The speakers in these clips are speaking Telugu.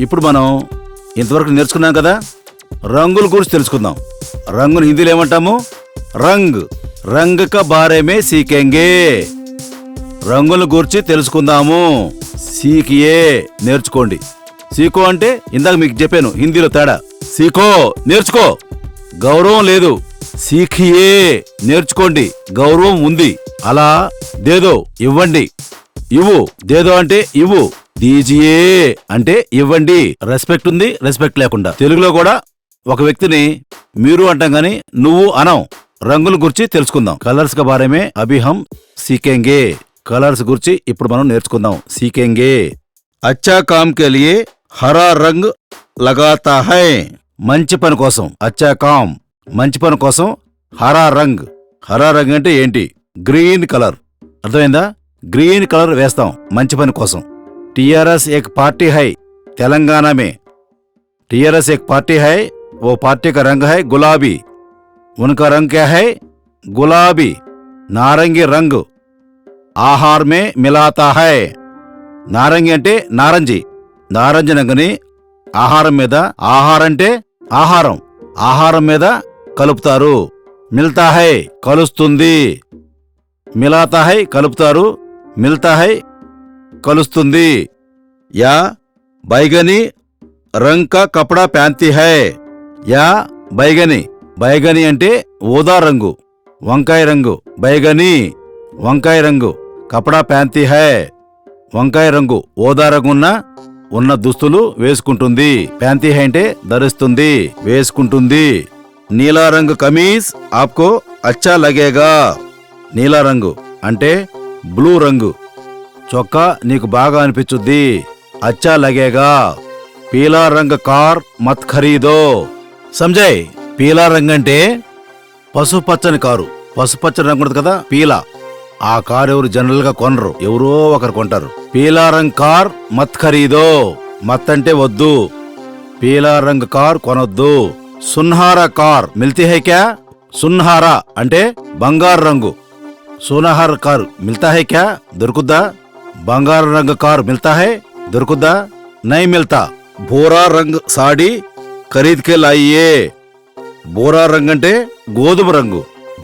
ఇప్పుడు మనం ఇంతవరకు నేర్చుకున్నాం కదా? రంగుల గురించి తెలుసుకుందాం. రంగుని హిందీలో ఏమంటాము? రంగ్. రంగ్ క బారేమే సీకెంగే. రంగుల గురించి తెలుసుకుందాము. సీకియే నేర్చుకోండి. సీకో అంటే ఇందాక మీకు చెప్పాను హిందీలో తేడా. సీకో నేర్చుకో. గౌరవం లేదు. సీఖియే నేర్చుకోండి. గౌరవం ఉంది. అలా దేదో ఇవ్వండి. ఇవ్వు దేదో అంటే ఇవ్వు. దీజియే అంటే ఇవ్వండి. రెస్పెక్ట్ ఉంది రెస్పెక్ట్ లేకుండా. తెలుగులో కూడా ఒక వ్యక్తిని మీరు అంటాం గాని నువ్వు అనం రంగుల గురించి తెలుసుకుందాం. కలర్స్ కా బారేమే అభిహం సీకెంగే. కలర్స్ గురించి ఇప్పుడు మనం నేర్చుకుందాం. సీకెంగే. అచ్చా కామ్ కే లియే హరా రంగ్ లగాతా హై. మంచి పని కోసం. అచ్చా కామ్. మంచి పని కోసం హరా రంగ్. హరా రంగ్ అంటే ఏంటి? Green colour. అర్థమైందా? గ్రీన్ కలర్ వేస్తాం. మంచి పని కోసం. టిఆర్ఎస్ ఏక్ పార్టీ హై తెలంగాణ మే टीआरएस एक पार्टी है वो पार्टी का रंग है गुलाबी उनका रंग क्या है गुलाबी नारंगी रंग ఆహార్ మే మిలాతా హై నారంగి అంటే నారంజి నారంజి రంగుని ఆహారం మీద ఆహారం అంటే ఆహారం ఆహారం మీద కలుపుతారు మిల్తా హై కలుస్తుంది మిలాతా హై కలుపుతారు మిల్తా హై కలుస్తుంది. యా బైగని రంక కా కపడా ప్యాంతి హై. యా బైగని. బైగని అంటే ఊదా రంగు వంకాయ రంగు. బైగని వంకాయ రంగు కపడా ప్యాంతి హై. వంకాయ రంగు ఓదా రంగున్న ఉన్న దుస్తులు వేసుకుంటుంది. ప్యాంతి హై అంటే ధరిస్తుంది వేసుకుంటుంది. నీలా రంగు కమీజ్ ఆప్కో అచ్చా లగేగా. నీలా రంగు అంటే బ్లూ రంగు. చొక్కా నీకు బాగా అనిపించుద్ది అచ్చా లగేగా. పీలా రంగ కార్ మత్ ఖరీదో. సంజయ్ పీలా రంగు అంటే పసుపచ్చని కారు. పసుపచ్చని రంగు ఉంటుంది కదా? పీలా. ఆ కారు ఎవరు జనరల్గా కొనరు. ఎవరో ఒకరు కొంటారు. పీలా రంగ్ కార్ మత్ ఖరీదో. మత్ అంటే వద్దు. పీలా రంగ్ కార్ కొనొద్దు. సున్హారా కార్ మిల్తీ హై క్యా? సున్హారా అంటే బంగారు రంగు. సోనాహార్ కార్ మిల్తా హై క్యా? దొరుకుద్దా? బంగారు రంగు కార్ మిల్తా హై దొరుకుద్దా నై మిల్తా బోరా రంగ్ సాడీ ఖరీద్ కే బోరా రంగ్ అంటే గోధుమ రంగు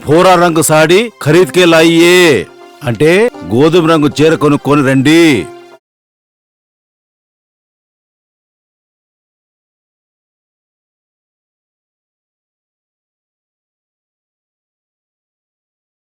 బోరా రంగు సాడీ ఖరీద్ కే అంటే గోధుమ రంగు చీర కొనుక్కొని రండి